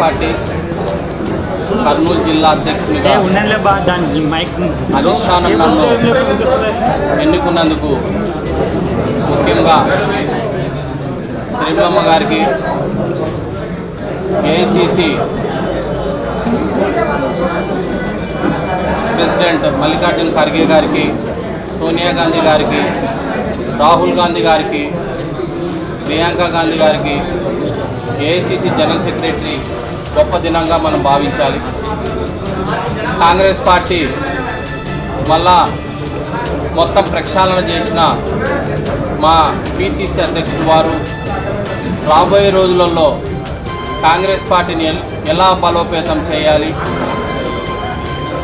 Party Kurnool జిల్లా అధ్యక్షునిగా అధిష్టానం నన్ను ఎన్నుకున్నందుకు ముఖ్యంగా శ్రీబ్రహ్మ గారికి ఏఐసిసి ప్రెసిడెంట్ మల్లికార్జున ఖర్గే గారికి సోనియా గాంధీ గారికి రాహుల్ గాంధీ గారికి ప్రియాంక గాంధీ గారికి ఏఐసిసి జనరల్ సెక్రటరీ గొప్ప దినంగా మనం భావించాలి. కాంగ్రెస్ పార్టీ మళ్ళా మొత్తం ప్రక్షాళన చేసిన మా పిసిసి అధ్యక్షుడు వారు రాబోయే రోజులలో కాంగ్రెస్ పార్టీని ఎలా బలోపేతం చేయాలి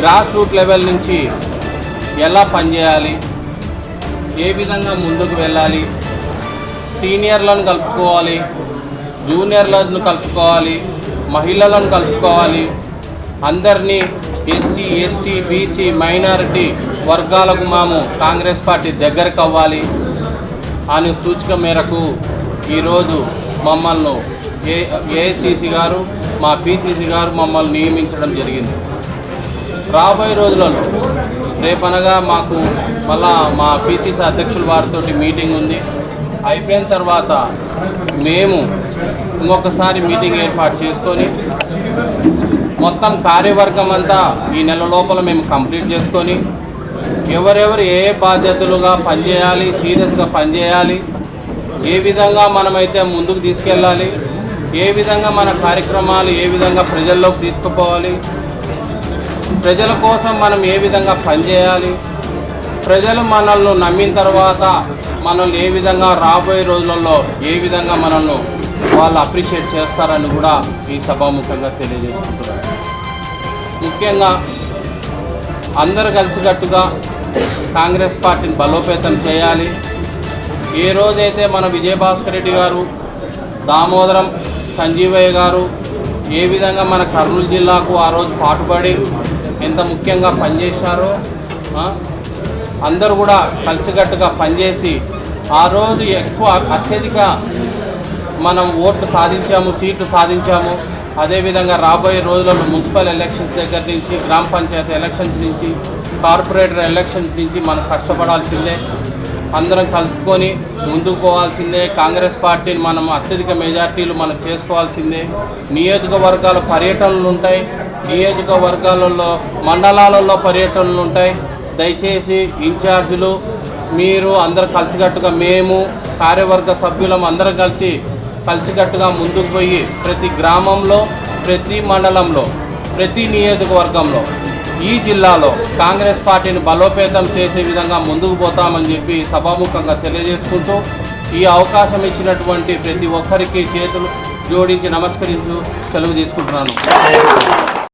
గ్రాస్ రూట్ లెవెల్ నుంచి ఎలా పనిచేయాలి ఏ విధంగా ముందుకు వెళ్ళాలి సీనియర్లను కలుపుకోవాలి జూనియర్లను కలుపుకోవాలి మహిళలను కలుపుకోవాలి. అందరినీ ఎస్సీ ఎస్టీ బీసీ మైనారిటీ వర్గాలకు మాము కాంగ్రెస్ పార్టీ దగ్గరకు అవ్వాలి అని సూచిక మేరకు ఈరోజు మమ్మల్ని ఏ ఏఐసిసి గారు మా పిసిసి గారు మమ్మల్ని నియమించడం జరిగింది. రాబోయే రోజులలో రేపనగా మాకు మళ్ళా మా పిసిసి అధ్యక్షుల వారితో మీటింగ్ ఉంది. అయిపోయిన తర్వాత మేము ఇంకొకసారి మీటింగ్ ఏర్పాటు చేసుకొని మొత్తం కార్యవర్గం అంతా ఈ నెల లోపల మేము కంప్లీట్ చేసుకొని ఎవరెవరు ఏ ఏ బాధ్యతలుగా పనిచేయాలి సీరియస్గా పనిచేయాలి ఏ విధంగా మనమైతే ముందుకు తీసుకెళ్ళాలి ఏ విధంగా మన కార్యక్రమాలు ఏ విధంగా ప్రజల్లోకి తీసుకుపోవాలి ప్రజల కోసం మనం ఏ విధంగా పనిచేయాలి ప్రజలు మనల్ని నమ్మిన తర్వాత మనల్ని ఏ విధంగా రాబోయే రోజులలో ఏ విధంగా మనల్ని వాళ్ళు అప్రిషియేట్ చేస్తారని కూడా ఈ సభాముఖంగా తెలియజేసుకుంటున్నారు ముఖ్యంగా అందరు కలిసికట్టుగా కాంగ్రెస్ పార్టీని బలోపేతం చేయాలి. ఏ రోజైతే మన విజయభాస్కర్ రెడ్డి గారు దామోదరం సంజీవయ్య గారు ఏ విధంగా మన కర్నూలు జిల్లాకు ఆ రోజు పాటుపడి ఎంత ముఖ్యంగా పనిచేశారో అందరూ కూడా కలిసికట్టుగా పనిచేసి ఆ రోజు ఎక్కువ అత్యధిక మనం ఓట్లు సాధించాము సీట్లు సాధించాము. అదేవిధంగా రాబోయే రోజులలో మున్సిపల్ ఎలక్షన్స్ దగ్గర నుంచి గ్రామ పంచాయతీ ఎలక్షన్స్ నుంచి కార్పొరేటర్ ఎలక్షన్స్ నుంచి మనం కష్టపడాల్సిందే. అందరం కలుపుకొని ముందుకు పోవాల్సిందే. కాంగ్రెస్ పార్టీని మనం అత్యధిక మెజార్టీలు మనం చేసుకోవాల్సిందే. నియోజకవర్గాల పర్యటనలు ఉంటాయి. నియోజకవర్గాలలో మండలాలలో పర్యటనలు ఉంటాయి. దయచేసి ఇన్ఛార్జీలు మీరు అందరు కలిసికట్టుగా మేము కార్యవర్గ సభ్యులం అందరం కలిసి కలిసికట్టుగా ముందుకు పోయి ప్రతి గ్రామంలో ప్రతి మండలంలో ప్రతి నియోజకవర్గంలో ఈ జిల్లాలో కాంగ్రెస్ పార్టీని బలోపేతం చేసే విధంగా ముందుకు పోతామని చెప్పి సభాముఖంగా తెలియజేసుకుంటూ ఈ అవకాశం ఇచ్చినటువంటి ప్రతి ఒక్కరికి చేతులు జోడించి నమస్కరించు సెలవు తీసుకుంటున్నాను.